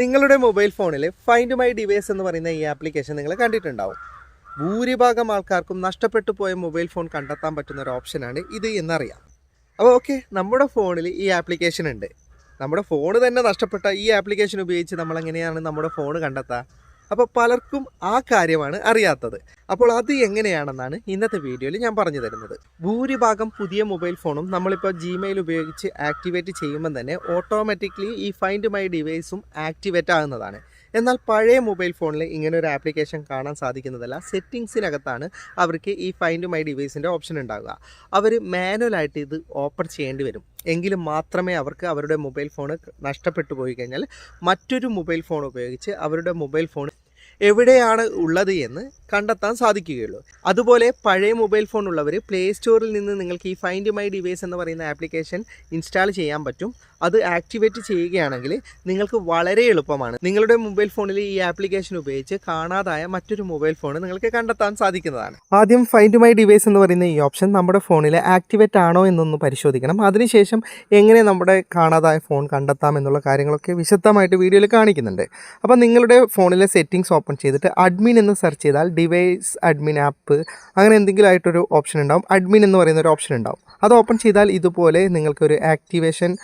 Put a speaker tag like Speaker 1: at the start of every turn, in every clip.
Speaker 1: നിങ്ങളുടെ മൊബൈൽ ഫോണിൽ find my device എന്ന് പറയുന്ന ഈ ആപ്ലിക്കേഷൻ നിങ്ങൾ കണ്ടിട്ടുണ്ടാവും. ഭൂരിഭാഗം ആൾക്കാർക്കും നഷ്ടപ്പെട്ടു പോയ മൊബൈൽ ഫോൺ കണ്ടെത്താൻ പറ്റുന്ന ഒരു ഓപ്ഷനാണ് ഇത് എന്നറിയാം. അപ്പോൾ ഓക്കെ നമ്മുടെ ഫോണിൽ ഈ ആപ്ലിക്കേഷൻ ഉണ്ട്. നമ്മുടെ ഫോൺ തന്നെ നഷ്ടപ്പെട്ട ഈ ആപ്ലിക്കേഷൻ ഉപയോഗിച്ച് നമ്മൾ എങ്ങനെയാണ് നമ്മുടെ ഫോൺ കണ്ടെത്തുക അപ്പോൾ പലർക്കും ആ കാര്യമാണ് അറിയാത്തത്. അപ്പോൾ അത് എങ്ങനെയാണെന്നാണ് ഇന്നത്തെ വീഡിയോയിൽ ഞാൻ പറഞ്ഞു തരുന്നത്. ഭൂരിഭാഗം പുതിയ മൊബൈൽ ഫോണും നമ്മളിപ്പോൾ ജിമെയിൽ ഉപയോഗിച്ച് ആക്ടിവേറ്റ് ചെയ്യുമ്പോൾ തന്നെ ഓട്ടോമാറ്റിക്കലി ഈ ഫൈൻഡ് മൈ ഡിവൈസും ആക്ടിവേറ്റ് ആകുന്നതാണ്. എന്നാൽ പഴയ മൊബൈൽ ഫോണിൽ ഇങ്ങനെ ഒരു ആപ്ലിക്കേഷൻ കാണാൻ സാധിക്കുന്നതല്ല. സെറ്റിങ്സിനകത്താണ് അവർക്ക് ഈ ഫൈൻഡ് മൈ ഡിവൈസിന്റെ ഓപ്ഷൻ ഉണ്ടാകുക അവർ മാനുവലായിട്ട് ഇത് ഓപ്പൺ ചെയ്യേണ്ടി വരും. എങ്കിലും മാത്രമേ അവർക്ക് അവരുടെ മൊബൈൽ ഫോൺ നഷ്ടപ്പെട്ടു പോയി കഴിഞ്ഞാൽ മറ്റൊരു മൊബൈൽ ഫോൺ ഉപയോഗിച്ച് അവരുടെ മൊബൈൽ ഫോൺ എവിടെയാണ് ഉള്ളത് എന്ന് കണ്ടെത്താൻ സാധിക്കുകയുള്ളൂ. അതുപോലെ പഴയ മൊബൈൽ ഫോൺ ഉള്ളവർ പ്ലേ സ്റ്റോറിൽ നിന്ന് നിങ്ങൾക്ക് ഈ ഫൈൻഡ് മൈ ഡിവൈസ് എന്ന് പറയുന്ന ആപ്ലിക്കേഷൻ ഇൻസ്റ്റാൾ ചെയ്യാൻ പറ്റും. അത് ആക്ടിവേറ്റ് ചെയ്യുകയാണെങ്കിൽ നിങ്ങൾക്ക് വളരെ എളുപ്പമാണ്. നിങ്ങളുടെ മൊബൈൽ ഫോണിൽ ഈ ആപ്ലിക്കേഷൻ ഉപയോഗിച്ച് കാണാതായ മറ്റൊരു മൊബൈൽ ഫോൺ നിങ്ങൾക്ക് കണ്ടെത്താൻ സാധിക്കുന്നതാണ്. ആദ്യം ഫൈൻഡ് മൈ ഡിവൈസ് എന്ന് പറയുന്ന ഈ ഓപ്ഷൻ നമ്മുടെ ഫോണിൽ ആക്ടിവേറ്റ് ആണോ എന്നൊന്ന് പരിശോധിക്കണം. അതിനുശേഷം എങ്ങനെ നമ്മുടെ കാണാതായ ഫോൺ കണ്ടെത്താം എന്നുള്ള കാര്യങ്ങളൊക്കെ വിശദമായിട്ട് വീഡിയോയിൽ കാണിക്കുന്നുണ്ട്. അപ്പോൾ നിങ്ങളുടെ ഫോണിലെ സെറ്റിംഗ്സ് ഓപ്പൺ ചെയ്തിട്ട് അഡ്മിൻ എന്ന് സെർച്ച് ചെയ്താൽ ഡിവൈസ് അഡ്മിൻ ആപ്പ് അങ്ങനെ എന്തെങ്കിലും ആയിട്ടൊരു ഓപ്ഷൻ ഉണ്ടാവും. അഡ്മിൻ എന്ന് പറയുന്ന ഒരു ഓപ്ഷൻ ഉണ്ടാവും. അത് ഓപ്പൺ ചെയ്താൽ ഇതുപോലെ നിങ്ങൾക്കൊരു ആക്ടിവേഷൻ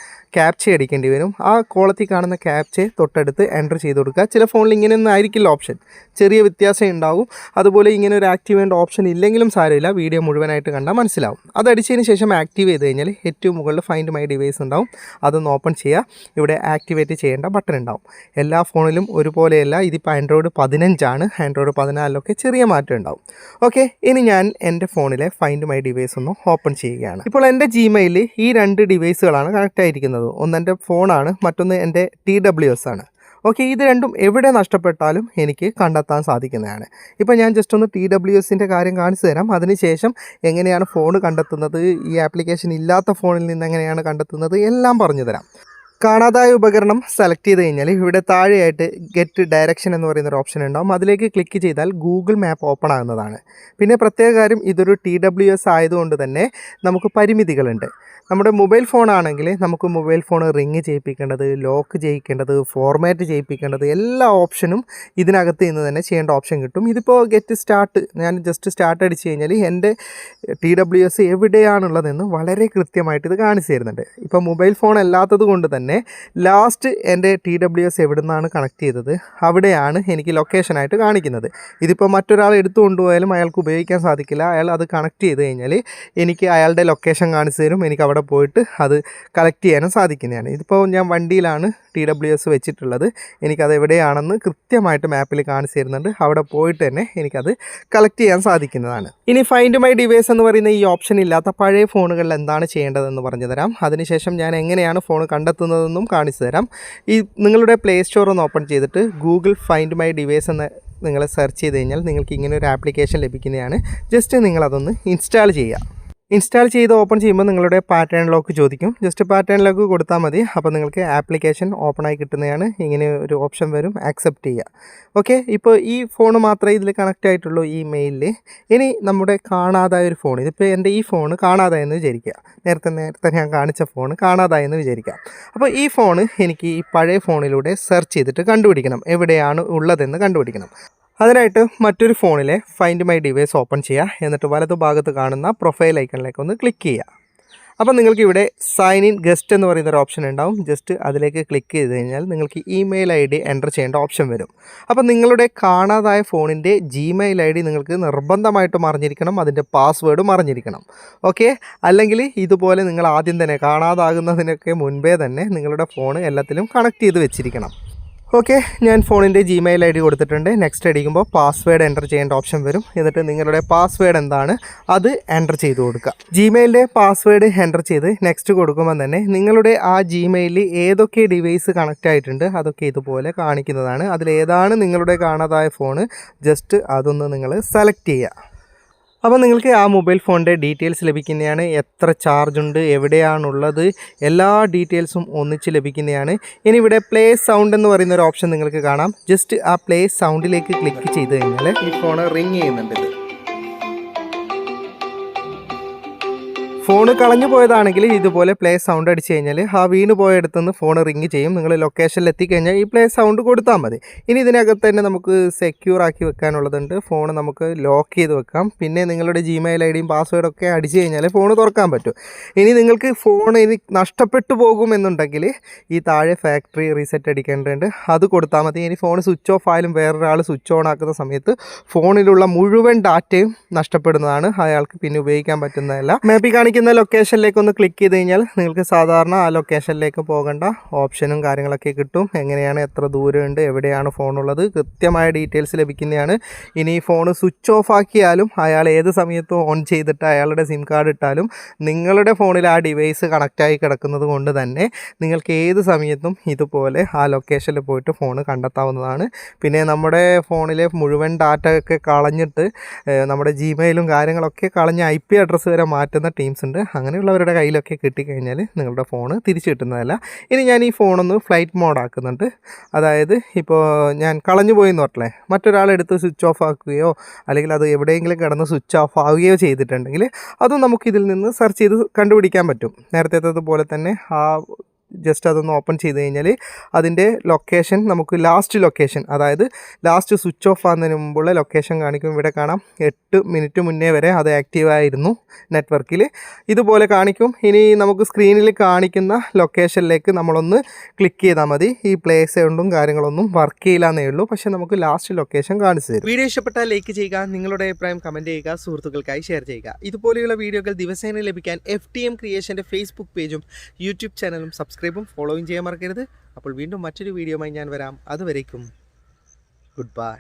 Speaker 1: ക്യാപ്ച അടിക്കേണ്ടി വരും. ആ കോളത്തിൽ കാണുന്ന ക്യാപ്ചെ തൊട്ടടുത്ത് എന്റർ ചെയ്ത് കൊടുക്കുക. ചില ഫോണിൽ ഇങ്ങനെയൊന്നും ആയിരിക്കില്ല ഓപ്ഷൻ ചെറിയ വ്യത്യാസം ഉണ്ടാവും. അതുപോലെ ഇങ്ങനെ ഒരു ആക്ടിവേറ്റ് ഓപ്ഷൻ ഇല്ലെങ്കിലും സാരമില്ല. വീഡിയോ മുഴുവനായിട്ട് കണ്ടാൽ മനസ്സിലാവും. അത് അടിച്ചതിന് ശേഷം ആക്റ്റീവ് ചെയ്ത് കഴിഞ്ഞാൽ ഏറ്റവും മുകളിൽ ഫൈൻഡ് മൈ ഡിവൈസ് ഉണ്ടാവും. അതൊന്ന് ഓപ്പൺ ചെയ്യുക ഇവിടെ ആക്ടിവേറ്റ് ചെയ്യേണ്ട ബട്ടൺ ഉണ്ടാവും. എല്ലാ ഫോണിലും ഒരുപോലെയല്ല. ഇതിപ്പോൾ ആൻഡ്രോയിഡ് പതിനഞ്ചാണ്. ആൻഡ്രോയിഡ് പതിനാലിലൊക്കെ ചെറിയ മാറ്റം ഉണ്ടാവും. ഓക്കെ ഇനി ഞാൻ എന്റെ ഫോണിലെ ഫൈൻഡ് മൈ ഡിവൈസ് ഒന്ന് ഓപ്പൺ ചെയ്യുകയാണ്. ഇപ്പോൾ എന്റെ ജിമെയിൽ ഈ രണ്ട് ഡിവൈസുകളാണ് കണക്റ്റ് ആയിരിക്കുന്നത്. ഒന്ന് എന്റെ ഫോണാണ് മറ്റൊന്ന് എന്റെ ടി ഡബ്ല്യു എസ് ആണ്. ഓക്കെ ഇത് രണ്ടും എവിടെ നഷ്ടപ്പെട്ടാലും എനിക്ക് കണ്ടെത്താൻ സാധിക്കുന്നതാണ്. ഇപ്പോൾ ഞാൻ ജസ്റ്റ് ഒന്ന് ടി ഡബ്ല്യു എസിന്റെ കാര്യം കാണിച്ചു തരാം. അതിനുശേഷം എങ്ങനെയാണ് ഫോൺ കണ്ടെത്തുന്നത് ഈ ആപ്ലിക്കേഷൻ ഇല്ലാത്ത ഫോണിൽ നിന്ന് എങ്ങനെയാണ് കണ്ടെത്തുന്നത് എല്ലാം പറഞ്ഞു തരാം. കാണാതായ ഉപകരണം സെലക്ട് ചെയ്ത് കഴിഞ്ഞാൽ ഇവിടെ താഴെയായിട്ട് ഗെറ്റ് ഡയറക്ഷൻ എന്ന് പറയുന്ന ഒരു ഓപ്ഷൻ ഉണ്ടാവും. അതിലേക്ക് ക്ലിക്ക് ചെയ്താൽ ഗൂഗിൾ മാപ്പ് ഓപ്പൺ ആകുന്നതാണ്. പിന്നെ പ്രത്യേക കാര്യം ഇതൊരു ടി ഡബ്ല്യു എസ് ആയതുകൊണ്ട് തന്നെ നമുക്ക് പരിമിതികളുണ്ട്. നമ്മുടെ മൊബൈൽ ഫോൺ ആണെങ്കിൽ നമുക്ക് മൊബൈൽ ഫോൺ റിങ് ചെയ്യിപ്പിക്കേണ്ടത് ലോക്ക് ചെയ്യിക്കേണ്ടത് ഫോർമാറ്റ് ചെയ്യിപ്പിക്കേണ്ടത് എല്ലാ ഓപ്ഷനും ഇതിനകത്ത് നിന്ന് തന്നെ ചെയ്യേണ്ട ഓപ്ഷൻ കിട്ടും. ഇതിപ്പോൾ ഗെറ്റ് സ്റ്റാർട്ട് ഞാൻ ജസ്റ്റ് സ്റ്റാർട്ട് അടിച്ച് കഴിഞ്ഞാൽ എന്റെ ടി ഡബ്ല്യു എസ് എവിടെയാണുള്ളതെന്ന് വളരെ കൃത്യമായിട്ട് ഇത് കാണിച്ചു തരുന്നുണ്ട്. ഇപ്പോൾ മൊബൈൽ ഫോൺ അല്ലാത്തത് കൊണ്ട് തന്നെ ലാസ്റ്റ് എന്റെ ടി ഡബ്ല്യു എസ് എവിടെ നിന്നാണ് കണക്ട് ചെയ്തത്? അവിടെയാണ് എനിക്ക് ലൊക്കേഷനായിട്ട് കാണിക്കുന്നത്. ഇതിപ്പോൾ മറ്റൊരാൾ എടുത്തു കൊണ്ടുപോയാലും അയാൾക്ക് ഉപയോഗിക്കാൻ സാധിക്കില്ല. അയാൾ അത് കണക്ട് ചെയ്ത് കഴിഞ്ഞാൽ എനിക്ക് അയാളുടെ ലൊക്കേഷൻ കാണിച്ചു തരും. എനിക്ക് അവിടെ പോയിട്ട് അത് കളക്ട് ചെയ്യാനും സാധിക്കുന്നതാണ്. ഇതിപ്പോൾ ഞാൻ വണ്ടിയിലാണ് ടി ഡബ്ല്യു എസ് വെച്ചിട്ടുള്ളത്. എനിക്കത് എവിടെയാണെന്ന് കൃത്യമായിട്ട് മാപ്പിൽ കാണിച്ചു തരുന്നുണ്ട് അവിടെ പോയിട്ട് തന്നെ എനിക്കത് കളക്ട് ചെയ്യാൻ സാധിക്കുന്നതാണ്. ഇനി ഫൈൻഡ് മൈ ഡിവൈസ് എന്ന് പറയുന്ന ഈ ഓപ്ഷൻ ഇല്ലാത്ത പഴയ ഫോണുകളിൽ എന്താണ് ചെയ്യേണ്ടതെന്ന് പറഞ്ഞു തരാം. അതിനുശേഷം ഞാൻ എങ്ങനെയാണ് ഫോൺ കണ്ടെത്തുന്നതെന്നും കാണിച്ചു തരാം. ഈ നിങ്ങളുടെ പ്ലേ സ്റ്റോർ ഒന്ന് ഓപ്പൺ ചെയ്തിട്ട് ഗൂഗിൾ ഫൈൻഡ് മൈ ഡിവൈസ് എന്ന് നിങ്ങൾ സെർച്ച് ചെയ്ത് കഴിഞ്ഞാൽ നിങ്ങൾക്ക് ഇങ്ങനെ ഒരു ആപ്ലിക്കേഷൻ ലഭിക്കുന്നതാണ്. ജസ്റ്റ് നിങ്ങളതൊന്ന് ഇൻസ്റ്റാൾ ചെയ്യുക. ഇൻസ്റ്റാൾ ചെയ്ത് ഓപ്പൺ ചെയ്യുമ്പോൾ നിങ്ങളുടെ പാറ്റേൺ ലോക്ക് ചോദിക്കും. ജസ്റ്റ് പാറ്റേൺ ലോക്ക് കൊടുത്താൽ മതി. അപ്പോൾ നിങ്ങൾക്ക് ആപ്ലിക്കേഷൻ ഓപ്പൺ ആയി കിട്ടുന്നതാണ്. ഇങ്ങനെ ഒരു ഓപ്ഷൻ വരും. ആക്സെപ്റ്റ് ചെയ്യുക. ഓക്കെ ഇപ്പോൾ ഈ ഫോൺ മാത്രമേ ഇതിൽ കണക്റ്റ് ആയിട്ടുള്ളൂ ഈ മെയിലിൽ ഇനി നമ്മുടെ കാണാതായ ഒരു ഫോൺ ഇതിപ്പോൾ എന്റെ ഈ ഫോൺ കാണാതായെന്ന് വിചാരിക്കുക. നേരത്തെ നേരത്തെ ഞാൻ കാണിച്ച ഫോൺ കാണാതായെന്ന് വിചാരിക്കുക. അപ്പോൾ ഈ ഫോൺ എനിക്ക് ഈ പഴയ ഫോണിലൂടെ സെർച്ച് ചെയ്തിട്ട് കണ്ടുപിടിക്കണം. എവിടെയാണ് ഉള്ളതെന്ന് കണ്ടുപിടിക്കണം. അതിനായിട്ട് മറ്റൊരു ഫോണിലെ ഫൈൻഡ് മൈ ഡിവൈസ് ഓപ്പൺ ചെയ്യുക എന്നിട്ട് വലതു ഭാഗത്ത് കാണുന്ന പ്രൊഫൈൽ ഐക്കണിലേക്ക് ഒന്ന് ക്ലിക്ക് ചെയ്യുക അപ്പോൾ നിങ്ങൾക്ക് ഇവിടെ സൈൻ ഇൻ ഗസ്റ്റ് എന്ന് പറയുന്ന ഒരു ഓപ്ഷൻ ഉണ്ടാവും. ജസ്റ്റ് അതിലേക്ക് ക്ലിക്ക് ചെയ്ത് കഴിഞ്ഞാൽ നിങ്ങൾക്ക് ഇമെയിൽ ഐ ഡി എന്റർ ചെയ്യേണ്ട ഓപ്ഷൻ വരും. അപ്പോൾ നിങ്ങളുടെ കാണാതായ ഫോണിന്റെ ജിമെയിൽ ഐ ഡി നിങ്ങൾക്ക് നിർബന്ധമായിട്ടും അറിഞ്ഞിരിക്കണം. അതിന്റെ പാസ്വേഡും അറിഞ്ഞിരിക്കണം. ഓക്കെ അല്ലെങ്കിൽ ഇതുപോലെ നിങ്ങൾ ആദ്യം തന്നെ കാണാതാകുന്നതിനൊക്കെ മുൻപേ തന്നെ നിങ്ങളുടെ ഫോൺ എല്ലാത്തിലും കണക്ട് ചെയ്ത് വെച്ചിരിക്കണം. ഓക്കെ ഞാൻ ഫോണിന്റെ ജിമെയിൽ ഐ ഡി കൊടുത്തിട്ടുണ്ട്. നെക്സ്റ്റ് അടിക്കുമ്പോൾ പാസ്വേഡ് എന്റർ ചെയ്യേണ്ട ഓപ്ഷൻ വരും. എന്നിട്ട് നിങ്ങളുടെ പാസ്വേഡ് എന്താണ്? അത് എന്റർ ചെയ്ത് കൊടുക്കുക. ജിമെയിലിന്റെ പാസ്വേഡ് എന്റർ ചെയ്ത് നെക്സ്റ്റ് കൊടുക്കുമ്പോൾ തന്നെ നിങ്ങളുടെ ആ ജിമെയിലിൽ ഏതൊക്കെ ഡിവൈസ് കണക്റ്റ് ആയിട്ടുണ്ട് അതൊക്കെ ഇതുപോലെ കാണിക്കുന്നതാണ്. അതിലേതാണ് നിങ്ങളുടെ കാണാതായ ഫോണ് ജസ്റ്റ് അതൊന്ന് നിങ്ങൾ സെലക്ട് ചെയ്യുക. അപ്പോൾ നിങ്ങൾക്ക് ആ മൊബൈൽ ഫോണിന്റെ ഡീറ്റെയിൽസ് ലഭിക്കുന്നതാണ്. എത്ര ചാർജ് ഉണ്ട് എവിടെയാണുള്ളത് എല്ലാ ഡീറ്റെയിൽസും ഒന്നിച്ച് ലഭിക്കുന്നതാണ്. ഇനി ഇവിടെ പ്ലേ സൗണ്ട് എന്ന് പറയുന്ന ഒരു ഓപ്ഷൻ നിങ്ങൾക്ക് കാണാം. ജസ്റ്റ് ആ പ്ലേ സൗണ്ടിലേക്ക് ക്ലിക്ക് ചെയ്ത് കഴിഞ്ഞാൽ ഈ ഫോൺ റിങ് ചെയ്യുന്നുണ്ട് ഫോൺ കളഞ്ഞു പോയതാണെങ്കിൽ ഇതുപോലെ പ്ലേ സൗണ്ട് അടിച്ച് കഴിഞ്ഞാൽ ആ വീണ് പോയടുത്ത് നിന്ന് ഫോൺ റിങ് ചെയ്യും. നിങ്ങൾ ലൊക്കേഷനിൽ എത്തിക്കഴിഞ്ഞാൽ ഈ പ്ലേ സൗണ്ട് കൊടുത്താൽ മതി. ഇനി ഇതിനകത്ത് തന്നെ നമുക്ക് സെക്യൂർ ആക്കി വെക്കാനുള്ളതുണ്ട്. ഫോൺ നമുക്ക് ലോക്ക് ചെയ്ത് വെക്കാം. പിന്നെ നിങ്ങളുടെ ജിമെയിൽ ഐ ഡിയും പാസ്വേഡൊക്കെ അടിച്ച് കഴിഞ്ഞാൽ ഫോൺ തുറക്കാൻ പറ്റും. ഇനി നിങ്ങൾക്ക് ഫോൺ ഇനി നഷ്ടപ്പെട്ടു പോകുമെന്നുണ്ടെങ്കിൽ ഈ താഴെ ഫാക്ടറി റീസെറ്റ് അടിക്കേണ്ടതുണ്ട്. അത് കൊടുത്താൽ മതി. ഇനി ഫോൺ സ്വിച്ച് ഓഫ് ആയാലും വേറൊരാൾ സ്വിച്ച് ഓൺ ആക്കുന്ന സമയത്ത് ഫോണിലുള്ള മുഴുവൻ ഡാറ്റയും നഷ്ടപ്പെടുന്നതാണ്. അയാൾക്ക് പിന്നെ ഉപയോഗിക്കാൻ പറ്റുന്നതല്ല. മാപ്പിൽ കാണിക്കുന്ന ലൊക്കേഷനിലേക്ക് ഒന്ന് ക്ലിക്ക് ചെയ്ത് കഴിഞ്ഞാൽ നിങ്ങൾക്ക് സാധാരണ ആ ലൊക്കേഷനിലേക്ക് പോകേണ്ട ഓപ്ഷനും കാര്യങ്ങളൊക്കെ കിട്ടും. എങ്ങനെയാണ് എത്ര ദൂരമുണ്ട് എവിടെയാണ് ഫോണുള്ളത് കൃത്യമായ ഡീറ്റെയിൽസ് ലഭിക്കുന്നതാണ്. ഇനി ഫോൺ സ്വിച്ച് ഓഫ് ആക്കിയാലും അയാൾ ഏത് സമയത്തും ഓൺ ചെയ്തിട്ട് അയാളുടെ സിം കാർഡ് ഇട്ടാലും നിങ്ങളുടെ ഫോണിൽ ആ ഡിവൈസ് കണക്റ്റായി കിടക്കുന്നത് കൊണ്ട് തന്നെ നിങ്ങൾക്ക് ഏത് സമയത്തും ഇതുപോലെ ആ ലൊക്കേഷനിൽ പോയിട്ട് ഫോൺ കണ്ടെത്താവുന്നതാണ്. പിന്നെ നമ്മുടെ ഫോണിലെ മുഴുവൻ ഡാറ്റ ഒക്കെ കളഞ്ഞിട്ട് നമ്മുടെ ജിമെയിലും കാര്യങ്ങളൊക്കെ കളഞ്ഞ് ഐ പി അഡ്രസ്സ് വരെ മാറ്റുന്ന ടീംസ് ഉണ്ട്. അങ്ങനെയുള്ളവരുടെ കയ്യിലൊക്കെ കിട്ടിക്കഴിഞ്ഞാൽ നിങ്ങളുടെ ഫോൺ തിരിച്ചു കിട്ടുന്നതല്ല. ഇനി ഞാൻ ഈ ഫോണൊന്ന് ഫ്ലൈറ്റ് മോഡാക്കുന്നുണ്ട് അതായത് ഇപ്പോൾ ഞാൻ കളഞ്ഞു പോയി എന്ന് പറഞ്ഞില്ലേ മറ്റൊരാളെടുത്ത് സ്വിച്ച് ഓഫ് ആക്കുകയോ അല്ലെങ്കിൽ അത് എവിടെയെങ്കിലും കിടന്ന് സ്വിച്ച് ഓഫ് ആവുകയോ ചെയ്തിട്ടുണ്ടെങ്കിൽ അതും നമുക്കിതിൽ നിന്ന് സെർച്ച് ചെയ്ത് കണ്ടുപിടിക്കാൻ പറ്റും. നേരത്തേത്തതുപോലെ തന്നെ ആ ജസ്റ്റ് അതൊന്ന് ഓപ്പൺ ചെയ്ത് കഴിഞ്ഞാൽ അതിന്റെ ലൊക്കേഷൻ നമുക്ക് ലാസ്റ്റ് ലൊക്കേഷൻ അതായത് ലാസ്റ്റ് സ്വിച്ച് ഓഫ് ആകുന്നതിന് മുമ്പുള്ള ലൊക്കേഷൻ കാണിക്കും ഇവിടെ കാണാം. എട്ട് മിനിറ്റ് മുന്നേ വരെ അത് ആക്റ്റീവ് ആയിരുന്നു നെറ്റ്വർക്കിൽ ഇതുപോലെ കാണിക്കും. ഇനി നമുക്ക് സ്ക്രീനിൽ കാണിക്കുന്ന ലൊക്കേഷനിലേക്ക് നമ്മളൊന്ന് ക്ലിക്ക് ചെയ്താൽ മതി. ഈ പ്ലേ സൗണ്ടും കാര്യങ്ങളൊന്നും വർക്ക് ചെയ്യില്ല എന്നേ ഉള്ളൂ. പക്ഷേ നമുക്ക് ലാസ്റ്റ് ലൊക്കേഷൻ കാണിച്ചു തരും. വീഡിയോ ഇഷ്ടപ്പെട്ടാൽ ലൈക്ക് ചെയ്യുക നിങ്ങളുടെ അഭിപ്രായം കമന്റ് ചെയ്യുക സുഹൃത്തുക്കൾക്കായി ഷെയർ ചെയ്യുക. ഇതുപോലെയുള്ള വീഡിയോകൾ ദിവസേന ലഭിക്കാൻ എഫ് ടി എം ക്രിയേഷന്റെ ഫേസ്ബുക്ക് പേജും യൂട്യൂബ് ചാനലും സബ്സ്ക്രൈബും ഫോളോയും ചെയ്യാൻ മറക്കരുത്. അപ്പോൾ വീണ്ടും മറ്റൊരു വീഡിയോയുമായി ഞാൻ വരാം. അതുവരേക്കും. Good bye